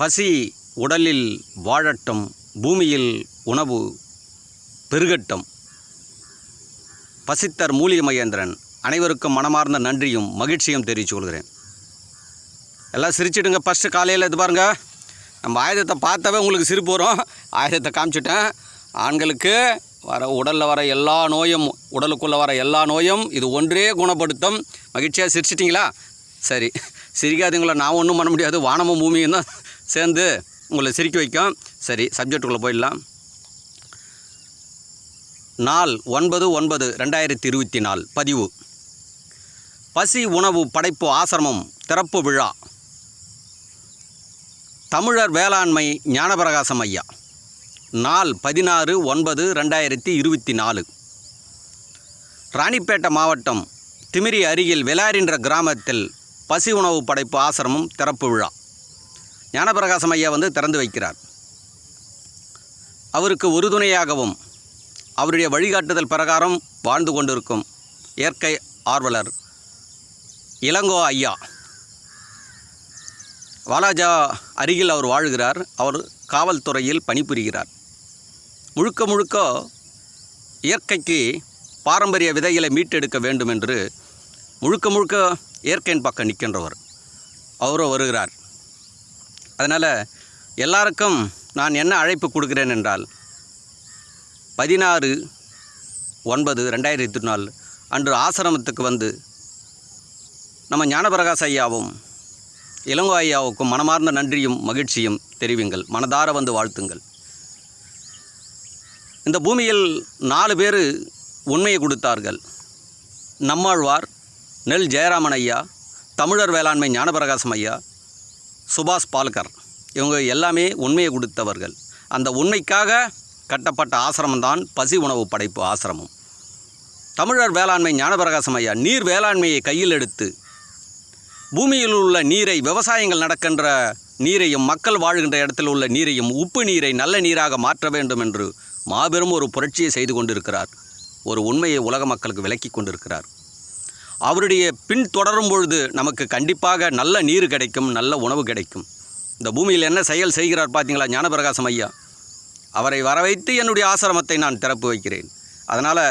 பசி உடலில் வாழட்டும் பூமியில் உணவு பெருகட்டும். பசித்தர் மூலிகை மகேந்திரன் அனைவருக்கும் மனமார்ந்த நன்றியும் மகிழ்ச்சியும் தெரிவித்து கொள்கிறேன். எல்லாம் சிரிச்சிடுங்க ஃபஸ்ட்டு காலையில் இது பாருங்க. நம்ம ஆயுதத்தை பார்த்தாவே உங்களுக்கு சிரிப்பு வரும். ஆயுதத்தை காமிச்சிட்டேன். ஆண்களுக்கு வர உடலில் வர எல்லா நோயும் உடலுக்குள்ளே வர எல்லா நோயும் இது ஒன்றே குணப்படுத்தும். மகிழ்ச்சியாக சிரிச்சிட்டிங்களா? சரி. சிரிக்காதீங்களா நான் ஒன்றும் பண்ண முடியாது. வானமும் பூமியும் தான். சேர்ந்து உங்களை சிரிக்க வைக்கும். சரி சப்ஜெக்டுக்குள்ளே போயிடலாம். நாள் ஒன்பது ஒன்பது ரெண்டாயிரத்தி இருபத்தி நாலு பதிவு. பசி உணவு படைப்பு ஆசிரமம் திறப்பு விழா. தமிழர் வேளாண்மை ஞானபிரகாசம் ஐயா. நாள் பதினாறு ஒன்பது ரெண்டாயிரத்தி இருபத்தி நாலு. ராணிப்பேட்டை மாவட்டம் திமிரி அருகில் வெளாரின்ற கிராமத்தில் பசி உணவு படைப்பு ஆசிரமம் திறப்பு விழா. ஞானபிரகாசம் ஐயா வந்து திறந்து வைக்கிறார். அவருக்கு உறுதுணையாகவும் அவருடைய வழிகாட்டுதல் பிரகாரம் வாழ்ந்து கொண்டிருக்கும் இயற்கை ஆர்வலர் இளங்கோ ஐயா. வாலாஜா அருகில் அவர் வாழ்கிறார். அவர் காவல்துறையில் பணிபுரிகிறார். முழுக்க முழுக்க இயற்கைக்கு பாரம்பரிய விதைகளை மீட்டெடுக்க வேண்டும் என்று முழுக்க முழுக்க இயற்கையின் பக்கம் நிற்கின்றவர். அவரோ வருகிறார். அதனால் எல்லாருக்கும் நான் என்ன அழைப்பு கொடுக்கிறேன் என்றால் பதினாறு ஒன்பது ரெண்டாயிரத்தி நாலு அன்று ஆசிரமத்துக்கு வந்து நம்ம ஞானபிரகாஷ் ஐயாவும் இளங்கோ ஐயாவுக்கும் மனமார்ந்த நன்றியும் மகிழ்ச்சியும் தெரிவிங்கள். மனதார வந்து வாழ்த்துங்கள். இந்த பூமியில் நாலு பேர் உண்மையை கொடுத்தார்கள். நம்மாழ்வார் நெல் ஜெயராமன் ஐயா தமிழர் வேளாண்மை ஞானபிரகாசம் ஐயா சுபாஷ் பால்கர். இவங்க எல்லாமே உண்மையை கொடுத்தவர்கள். அந்த உண்மைக்காக கட்டப்பட்ட ஆசிரமம்தான் பசி உணவு படைப்பு ஆசிரமம். தமிழர் வேளாண்மை ஞானபிரகாசம் ஐயா நீர் வேளாண்மையை கையில் எடுத்து பூமியில் உள்ள நீரை விவசாயங்கள் நடக்கின்ற நீரையும் மக்கள் வாழ்கின்ற இடத்தில் உள்ள நீரையும் உப்பு நீரை நல்ல நீராக மாற்ற வேண்டும் என்று மாபெரும் ஒரு புரட்சியை செய்து கொண்டிருக்கிறார். ஒரு உண்மையை உலக மக்களுக்கு விளக்கி கொண்டிருக்கிறார். அவருடைய பின் தொடரும் பொழுது நமக்கு கண்டிப்பாக நல்ல நீர் கிடைக்கும் நல்ல உணவு கிடைக்கும். இந்த பூமியில் என்ன செயல் செய்கிறார் பார்த்தீங்களா ஞானபிரகாசம் ஐயா? அவரை வர வைத்து என்னுடைய ஆசிரமத்தை நான் திறப்பு வைக்கிறேன். அதனால்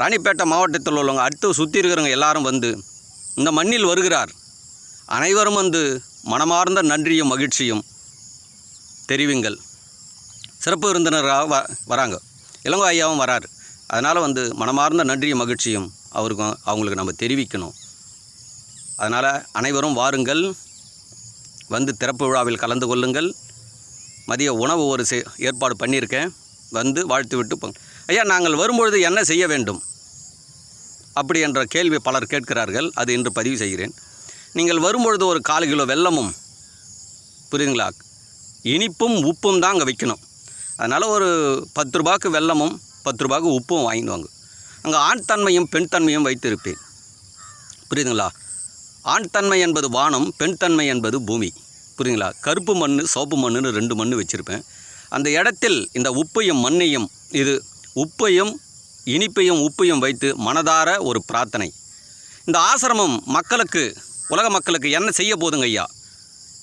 ராணிப்பேட்டை மாவட்டத்தில் உள்ளவங்க அடுத்து சுற்றி இருக்கிறவங்க எல்லாரும் வந்து இந்த மண்ணில் வருகிறார். அனைவரும் வந்து மனமார்ந்த நன்றியும் மகிழ்ச்சியும் தெரிவிங்கள். சிறப்பு விருந்தினராக வ வராங்க. இளங்கோ ஐயாவும் வராரு. அதனால் வந்து மனமார்ந்த நன்றியும் மகிழ்ச்சியும் அவருக்கும் அவங்களுக்கு நம்ம தெரிவிக்கணும். அதனால் அனைவரும் வாருங்கள். வந்து திறப்பு விழாவில் கலந்து கொள்ளுங்கள். மதிய உணவு ஒரு செ ஏற்பாடு பண்ணியிருக்கேன். வந்து வாழ்த்து விட்டு ஐயா நாங்கள் வரும்பொழுது என்ன செய்ய வேண்டும்? அப்படி என்ற கேள்வி பலர் கேட்கிறார்கள். அது இன்று பதிவு செய்கிறேன். நீங்கள் வரும்பொழுது ஒரு கால் கிலோ வெல்லமும் புரியுதுங்களா? இனிப்பும் உப்பும் தான் அங்கே வைக்கணும். அதனால் ஒரு பத்து ரூபாய்க்கு வெல்லமும் பத்து ரூபாய்க்கு உப்பும் வாங்கிடுவாங்க அங்கே ஆண் தன்மையும் பெண் தன்மையும் வைத்திருப்பேன். புரியுதுங்களா? ஆண் தன்மை என்பது வானம் பெண் தன்மை என்பது பூமி. புரியுதுங்களா? கருப்பு மண் சோப்பு மண்ணுன்னு ரெண்டு மண் வச்சுருப்பேன். அந்த இடத்தில் இந்த உப்பையும் மண்ணையும் இது உப்பையும் இனிப்பையும் உப்பையும் வைத்து மனதார ஒரு பிரார்த்தனை. இந்த ஆசிரமம் மக்களுக்கு உலக மக்களுக்கு என்ன செய்ய போதுங்க ஐயா?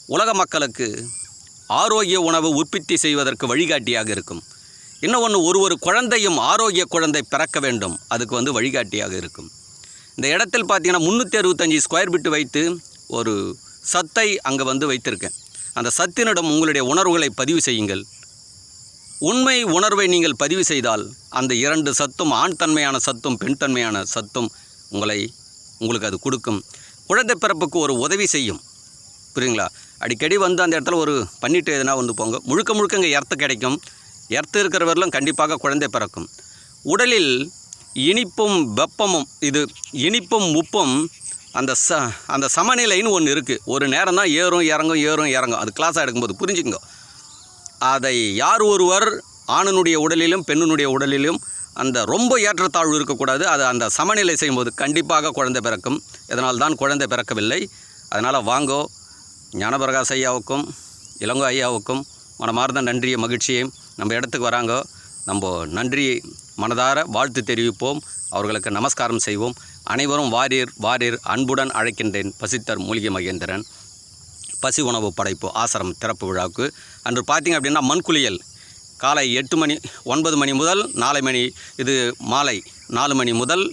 உலக மக்களுக்கு ஆரோக்கிய உணவு உற்பத்தி செய்வதற்கு வழிகாட்டியாக இருக்கும். இன்னும் ஒன்று ஒரு ஒரு குழந்தையும் ஆரோக்கிய குழந்தை பிறக்க வேண்டும். அதுக்கு வந்து வழிகாட்டியாக இருக்கும். இந்த இடத்தில் பார்த்தீங்கன்னா முந்நூற்றி அறுபத்தஞ்சி ஸ்கொயர் பிட்டு வைத்து ஒரு சத்தை அங்கே வந்து வைத்திருக்கேன். அந்த சத்தினிடம் உங்களுடைய உணர்வுகளை பதிவு செய்யுங்கள். உண்மை உணர்வை நீங்கள் பதிவு செய்தால் அந்த இரண்டு சத்தும் ஆண் தன்மையான சத்தும் பெண் தன்மையான சத்தும் உங்களை உங்களுக்கு அது கொடுக்கும். குழந்தை பிறப்புக்கு ஒரு உதவி செய்யும். புரியுங்களா அடிக்கடி வந்து அந்த இடத்துல ஒரு பண்ணிட்டு எதுனா வந்து போங்க. முழுக்க முழுக்க இங்கே எர்த்து கிடைக்கும். எர்த்து இருக்கிறவர்களும் கண்டிப்பாக குழந்தை பிறக்கும். உடலில் இனிப்பும் வெப்பமும் இது இனிப்பும் உப்பும் அந்த ச அந்த சமநிலைன்னு ஒன்று இருக்குது ஒரு நேரம் தான் ஏறும் இறங்கும் ஏறும் இறங்கும். அது கிளாஸாக எடுக்கும்போது புரிஞ்சுக்கோங்க. அதை யார் ஒருவர் ஆணனுடைய உடலிலும் பெண்ணினுடைய உடலிலும் அந்த ரொம்ப ஏற்றத்தாழ்வு இருக்கக்கூடாது. அது அந்த சமநிலை செய்யும்போது கண்டிப்பாக குழந்தை பிறக்கும். இதனால் தான் குழந்தை பிறக்கவில்லை. அதனால் வாங்கோ. ஞானபிரகாஷ் ஐயாவுக்கும் இளங்கோ ஐயாவுக்கும் மனமார்ந்த நன்றிய மகிழ்ச்சியையும் நம்ம இடத்துக்கு வராங்க. நம்ம நன்றி மனதார வாழ்த்து தெரிவிப்போம். அவர்களுக்கு நமஸ்காரம் செய்வோம். அனைவரும் வாரீர் வாரியர் அன்புடன் அழைக்கின்றேன். பசித்தர் மூலிகை மகேந்திரன். பசி உணவு படைப்பு ஆசிரம் திறப்பு விழாவுக்கு. அன்று பார்த்தீங்க அப்படின்னா மண்குளியல் காலை எட்டு மணி ஒன்பது மணி முதல் நாலு மணி இது மாலை நாலு மணி முதல்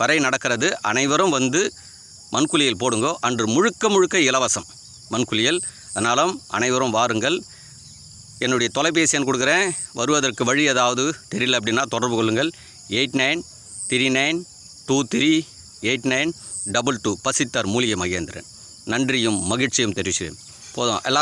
வரை நடக்கிறது. அனைவரும் வந்து மண்குளியல் போடுங்கோ. அன்று முழுக்க முழுக்க இலவசம் மண்குளியல் அதனால் அனைவரும் வாருங்கள். என்னுடைய தொலைபேசி எண் கொடுக்குறேன். வருவதற்கு வழி ஏதாவது தெரியல அப்படின்னா தொடர்பு கொள்ளுங்கள். Eight nine three nine two three eight nine double two பசித்தார் மூலிகை மகேந்திரன். நன்றியும் மகிழ்ச்சியும் தெரிவிக்கிறேன் போதும். எல்லா